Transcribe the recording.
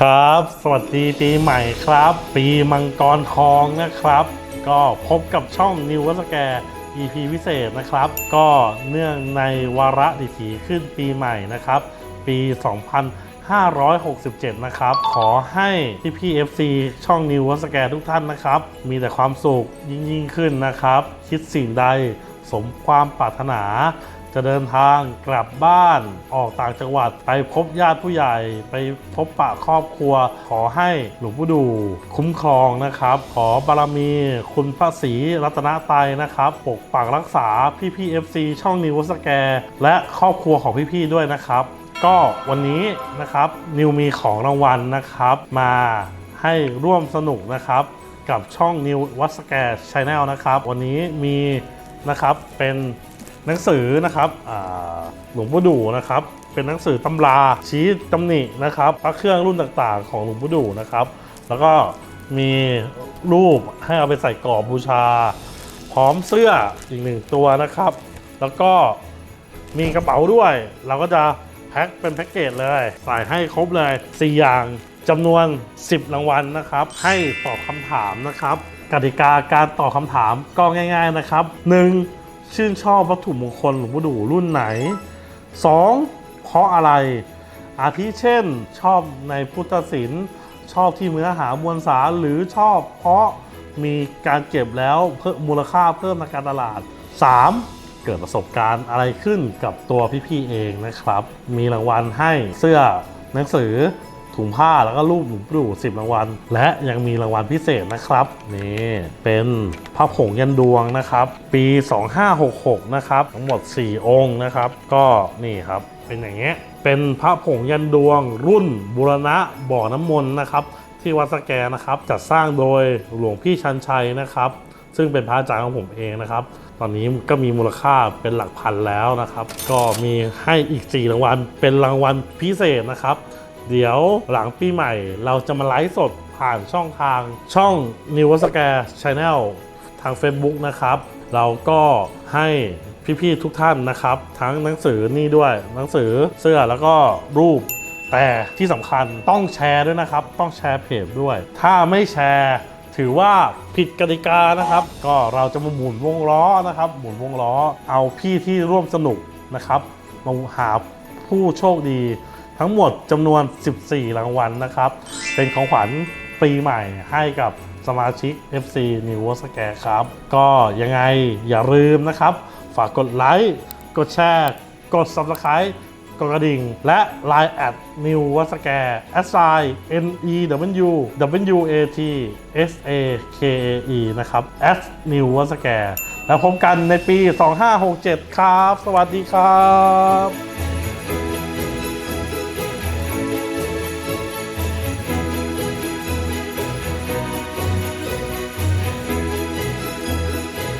ครับ สวัสดีปีใหม่ครับ ปีมังกรทองนะครับ ก็พบกับช่องนิววัสแก EP พิเศษนะครับ ก็เนื่องในวาระดิถีขึ้นปีใหม่นะครับ ปี 2567 นะครับ ขอให้พี่พี่ FC ช่องนิววัสแกทุกท่านนะครับ มีแต่ความสุขยิ่งยิ่งขึ้นนะครับ คิดสิ่งใดสมความปรารถนา จะเดินทางกลับบ้านออกต่างจังหวัด ไปพบญาติผู้ใหญ่ ไปพบปะครอบครัว ขอให้หลวงปู่ดูคุ้มครองนะครับ ขอบารมี คุณพระศรีรัตนตรัยนะครับ ปกปักรักษาพี่พี่ๆ FC ช่องนิวสแกร์และครอบครัวของพี่ๆด้วยนะครับ ก็วันนี้นะครับนิวมีของรางวัลนะครับ มาให้ร่วมสนุกนะครับกับช่องนิววัสแกร์ชาแนลนะครับ วันนี้มีนะครับเป็น หนังสือนะครับหลวงปู่ดูนะครับ เป็นหนังสือตำราชี้ตำหนินะครับพระเครื่องรุ่นต่างๆ ของหลวงปู่ดูนะครับ แล้วก็มีรูปให้เอาไปใส่กรอบบูชา พร้อมเสื้ออีกหนึ่งตัวนะครับ แล้วก็มีกระเป๋าด้วย เราก็จะแพ็คเป็นแพ็กเกจเลย ใส่ให้ครบเลย 4 อย่างจำนวน 10 รางวัลนะครับ ให้ตอบคำถามนะครับกติกาการตอบคำถามก็ง่าย ๆนะครับ 1. ชื่นชอบวัตถุมงคลหลวงปู่ดูรุ่นไหน 2. เพราะอะไร อาทิเช่น ชอบในพุทธศิลป์ชอบที่เนื้อหามวลสารหรือชอบเพราะมีการเก็บแล้วเพิ่มมูลค่าเพิ่มในการตลาด 3. เกิดประสบการณ์อะไรขึ้นกับตัวพี่ๆเองนะครับ มีรางวัลให้เสื้อหนังสือ ถุงผ้าแล้วก็รูปหลวงปู่สิบรางวัล และยังมีรางวัลพิเศษนะครับนี่เป็นพระผงยันดวงนะครับ ปี 2566 นะครับทั้งหมด 4 องค์นะครับ ก็นี่ครับเป็นอย่างเงี้ยเป็นพระผงยันดวง รุ่นบุรณะบ่อน้ำมนต์นะครับ ที่วัดสแกนะครับจัดสร้างโดยหลวงพี่ชันชัยนะครับ ซึ่งเป็นพระอาจารย์ของผมเองนะครับ ตอนนี้ก็มีมูลค่าเป็นหลักพันแล้วนะครับ ก็มีให้อีก 4 รางวัลเป็นรางวัลพิเศษนะครับ เดี๋ยวหลังปีใหม่เราจะมาไลฟ์สดผ่านช่องทางช่อง New w a s c a r e Channel ทาง Facebook นะครับ เราก็ให้พี่ๆทุกท่านนะครับ ทั้งหนังสือนี่ด้วย หนังสือเสื้อแล้วก็รูป แต่ที่สำคัญต้องแชร์ด้วยนะครับ ต้องแชร์เพจด้วย ถ้าไม่แชร์ถือว่าผิดกติกานะครับ ก็เราจะมาหมุนวงล้อนะครับ หมุนวงล้อเอาพี่ที่ร่วมสนุกนะครับมาหาผู้โชคดี ทั้งหมดจำนวน 14 รางวัลนะครับ เป็นของขวัญปีใหม่ให้กับสมาชิก FC New w s c a r e ครับ ก็ยังไงอย่าลืมนะครับ ฝากกดไลค์ กดแชร์ กด Subscribe กดกระดิ่ง และ Line แอด New w a s c a r e s i n e w w a t s a k a e นะครับ at New w a s c a r e แล้วพบกันในปี 2567 ครับ สวัสดีครับ